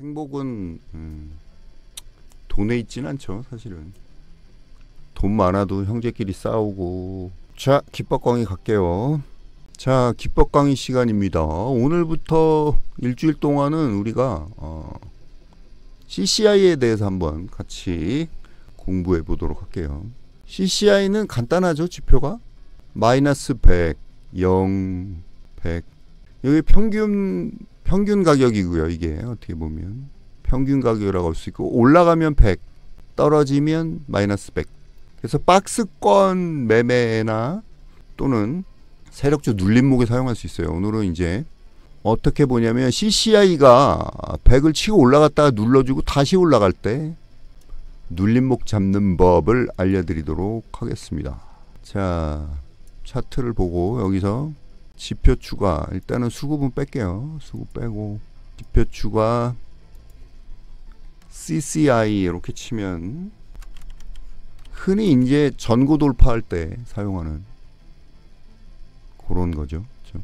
행복은 음, 돈에 있진 않죠, 사실은. 돈 많아도 형제끼리 싸우고. 자, 기법강의 갈게요. 자, 기법 강의 시간입니다. 오늘부터 일주일 동안은 우리가 어, CCI에 대해서 한번 같이 공부해 보도록 할게요. CCI는 간단하죠, 지표가? 마이너스 100, 0, 100. 여기 평균 평균 가격이고요. 이게 어떻게 보면 평균 가격이라고 할 수 있고 올라가면 100, 떨어지면 마이너스 100. 그래서 박스권 매매나 또는 세력주 눌림목에 사용할 수 있어요. 오늘은 이제 어떻게 보냐면 CCI가 100을 치고 올라갔다가 눌러주고 다시 올라갈 때 눌림목 잡는 법을 알려드리도록 하겠습니다. 자, 차트를 보고 여기서 지표 추가 일단은 수급은 뺄게요. 수급 빼고 지표 추가 CCI 이렇게 치면 흔히 이제 전고 돌파할 때 사용하는 그런 거죠. 그렇죠?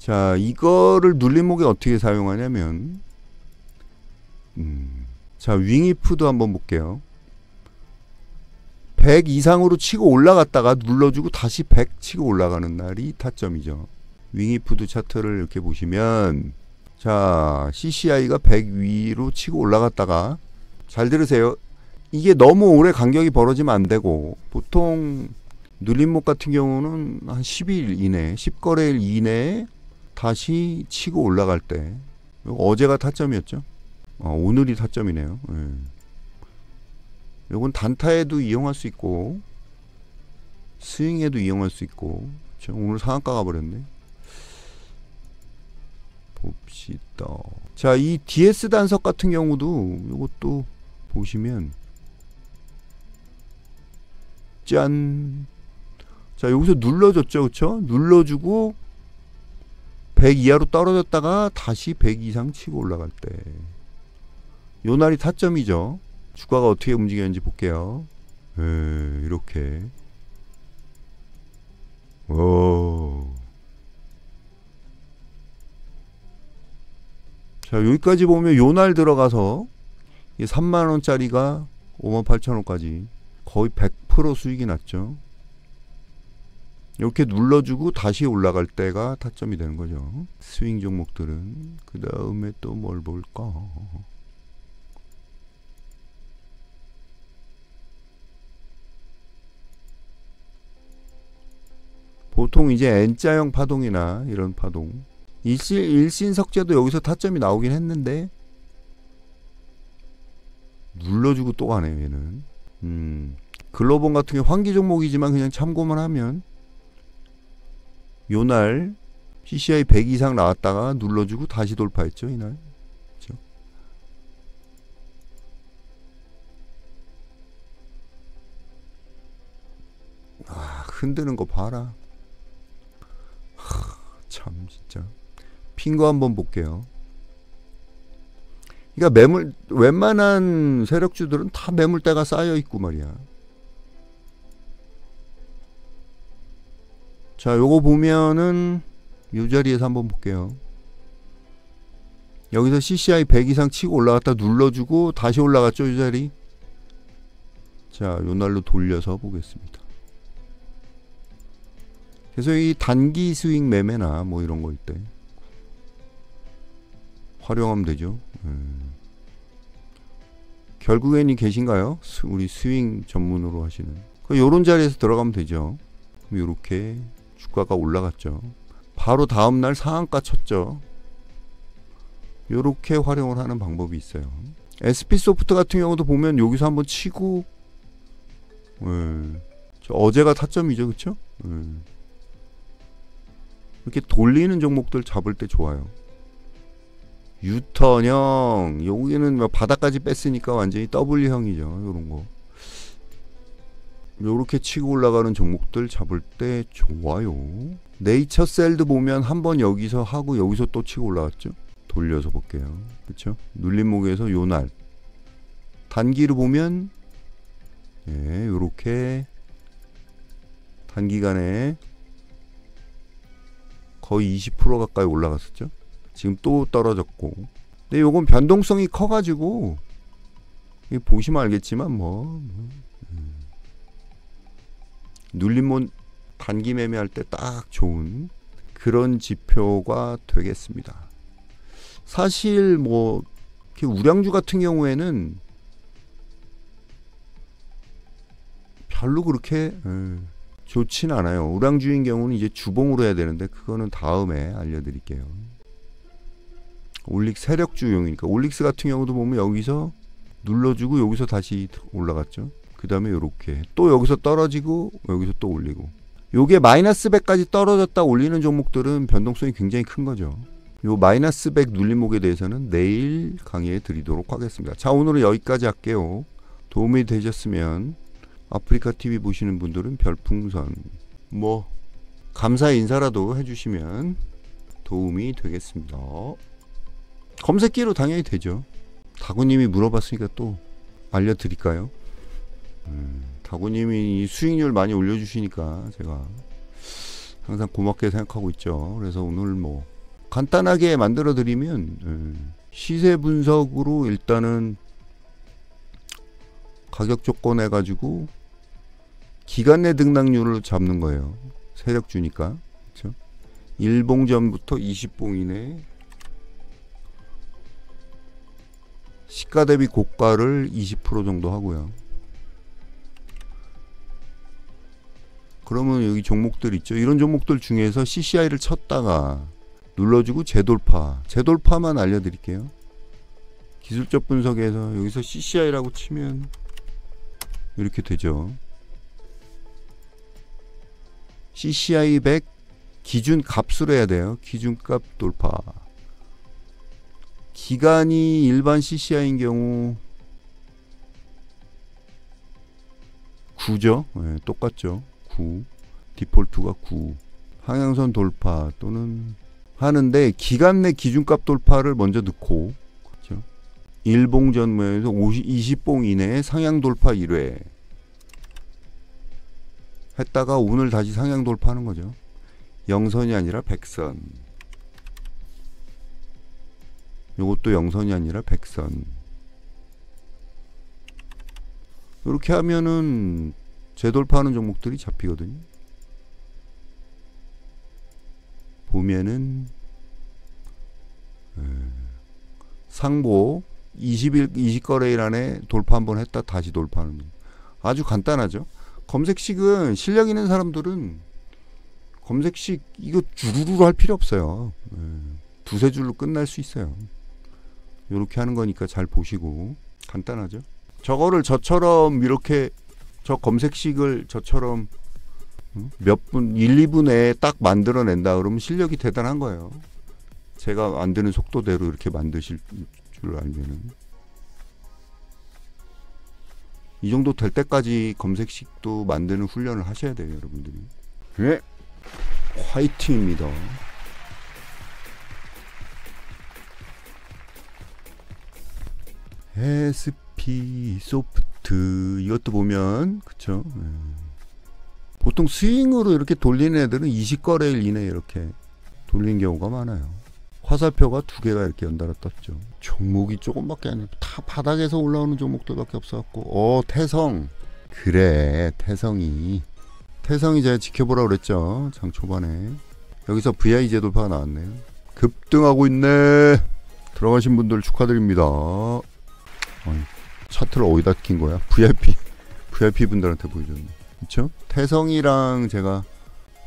자, 이거를 눌림목에 어떻게 사용하냐면 음, 자, 윙이프도 한번 볼게요. 100 이상으로 치고 올라갔다가 눌러주고 다시 100 치고 올라가는 날이 타점이죠. 윙이프드 차트를 이렇게 보시면 자 CCI가 100 위로 치고 올라갔다가 잘 들으세요. 이게 너무 오래 간격이 벌어지면 안 되고 보통 눌림목 같은 경우는 한 10일 이내, 10거래일 이내에 다시 치고 올라갈 때 어제가 타점이었죠. 어, 오늘이 타점이네요. 예. 요건 단타에도 이용할 수 있고 스윙에도 이용할 수 있고 저 오늘 상한가 가버렸네. 봅시다. 자이 DS 단석 같은 경우도 요것도 보시면 짠. 자 여기서 눌러줬죠 그쵸? 눌러주고 100 이하로 떨어졌다가 다시 100 이상 치고 올라갈 때 요 날이 타점이죠 주가가 어떻게 움직였는지 볼게요. 에, 이렇게. 오. 자, 여기까지 보면 요 날 들어가서 3만 원짜리가 5만 8천 원까지 거의 100% 수익이 났죠. 이렇게 눌러주고 다시 올라갈 때가 타점이 되는 거죠. 스윙 종목들은 그 다음에 또 뭘 볼까? 보통 이제 N자형 파동이나 이런 파동. 일신, 일신 석재도 여기서 타점이 나오긴 했는데 눌러주고 또 가네요 얘는. 음, 글로본 같은 경우 환기 종목이지만 그냥 참고만 하면 요날 CCI 100 이상 나왔다가 눌러주고 다시 돌파했죠 이날. 그렇죠? 아 흔드는 거 봐라 참 진짜 핀거 한번 볼게요. 그러니까 매물 웬만한 세력주들은 다 매물대가 쌓여 있고 말이야. 자, 요거 보면은 요 자리에서 한번 볼게요. 여기서 CCI 100 이상 치고 올라갔다 눌러주고 다시 올라갔죠, 이 자리. 자, 요 날로 돌려서 보겠습니다. 그래서 이 단기 스윙 매매나 뭐 이런 거일 때 활용하면 되죠. 음. 결국엔 이 계신가요? 스, 우리 스윙 전문으로 하시는. 그 요런 자리에서 들어가면 되죠. 요렇게 주가가 올라갔죠. 바로 다음 날 상한가 쳤죠. 요렇게 활용을 하는 방법이 있어요. SP 소프트 같은 경우도 보면 여기서 한번 치고 예. 어제가 타점이죠, 그렇죠? 예. 이렇게 돌리는 종목들 잡을 때 좋아요. 유턴형 여기는 뭐 바닥까지 뺐으니까 완전히 W형이죠. 요런 거. 요렇게 치고 올라가는 종목들 잡을 때 좋아요. 네이처셀도 보면 한번 여기서 하고 여기서 또 치고 올라갔죠. 돌려서 볼게요. 그렇죠? 눌림목에서 요날 단기로 보면 예, 요렇게 단기간에 거의 20% 가까이 올라갔었죠. 지금 또 떨어졌고 근데 요건 변동성이 커가지고 이 보시면 알겠지만 뭐, 뭐 음. 눌림몬 단기 매매할 때 딱 좋은 그런 지표가 되겠습니다. 사실 뭐 우량주 같은 경우에는 별로 그렇게 음, 좋진 않아요. 우량주인 경우는 이제 주봉으로 해야 되는데 그거는 다음에 알려드릴게요. 올릭 세력주용이니까 올릭스 같은 경우도 보면 여기서 눌러주고 여기서 다시 올라갔죠. 그 다음에 이렇게 또 여기서 떨어지고 여기서 또 올리고 요게 마이너스 100까지 떨어졌다 올리는 종목들은 변동성이 굉장히 큰 거죠. 요 마이너스 100 눌림목에 대해서는 내일 강의해 드리도록 하겠습니다. 자 오늘은 여기까지 할게요. 도움이 되셨으면 아프리카 TV 보시는 분들은 별풍선 뭐 감사 인사라도 해주시면 도움이 되겠습니다. 검색기로 당연히 되죠. 다구님이 물어봤으니까 또 알려드릴까요? 음, 다구님이 수익률 많이 올려주시니까 제가 항상 고맙게 생각하고 있죠. 그래서 오늘 뭐 간단하게 만들어 드리면 음, 시세 분석으로 일단은 가격 조건 해가지고 기간 내 등락률을 잡는 거예요. 세력 주니까. 그렇죠? 1봉 전부터 20봉 이내 시가 대비 고가를 20% 정도 하고요. 그러면 여기 종목들 있죠. 이런 종목들 중에서 CCI를 쳤다가 눌러주고 재돌파. 재돌파만 알려드릴게요. 기술적 분석에서 여기서 CCI라고 치면 이렇게 되죠. CCI 100 기준 값으로 해야 돼요. 기준값 돌파. 기간이 일반 CCI인 경우 9죠. 네, 똑같죠. 9. 디폴트가 9. 항양선 돌파 또는 하는데 기간 내 기준값 돌파를 먼저 넣고? 일봉 전 모양에서 50, 20봉 이내에 상향 돌파 1회 했다가 오늘 다시 상향 돌파하는 거죠. 영선이 아니라 백선. 요것도 영선이 아니라 백선. 이렇게 하면은 재돌파하는 종목들이 잡히거든요. 보면은 상보 20일 20거래일 안에 돌파 한번 했다 다시 돌파하는 아주 간단하죠. 검색식은 실력 있는 사람들은 검색식 이거 주루루 할 필요 없어요. 두세 줄로 끝날 수 있어요. 이렇게 하는 거니까 잘 보시고 간단하죠. 저거를 저처럼 이렇게 저 검색식을 저처럼 몇 분, 1, 2분에 딱 만들어낸다 그러면 실력이 대단한 거예요. 제가 만드는 속도대로 이렇게 만드실 줄 알면은. 이 정도 될 때까지 검색식도 만드는 훈련을 하셔야 돼요, 여러분들이. 네. 화이팅입니다. SP 소프트 이것도 보면 그쵸 네. 보통 스윙으로 이렇게 돌리는 애들은 20거래일 이내에 이렇게 돌린 경우가 많아요 화살표가 두 개가 이렇게 연달아 떴죠. 종목이 조금밖에 아니고 다 바닥에서 올라오는 종목들밖에 없어갖고. 어 태성. 그래 태성이. 태성이 제가 지켜보라 그랬죠 장 초반에. 여기서 VI 제돌파가 나왔네요. 급등하고 있네. 들어가신 분들 축하드립니다. 어이, 차트를 어디다 낀 거야? VIP VIP 분들한테 보여줬네. 그렇죠? 태성이랑 제가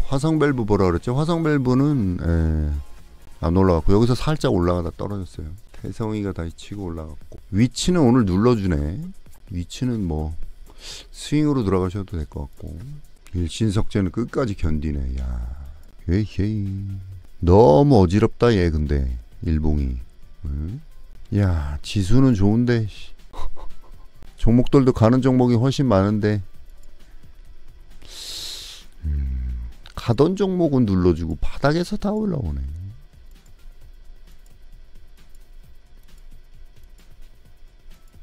화성 밸브 보라 그랬죠? 화성 밸브는 에, 안 올라갔고 여기서 살짝 올라가다 떨어졌어요. 태성이가 다시 치고 올라갔고 위치는 오늘 눌러주네. 위치는 뭐 스윙으로 들어가셔도 될 것 같고 일신석재는 끝까지 견디네. 야, 에헤이 너무 어지럽다 얘 근데 일봉이. 응? 야 지수는 좋은데 종목들도 가는 종목이 훨씬 많은데 음, 가던 종목은 눌러주고 바닥에서 다 올라오네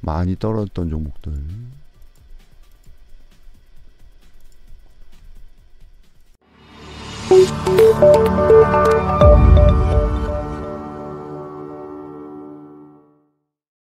많이 떨어졌던 종목들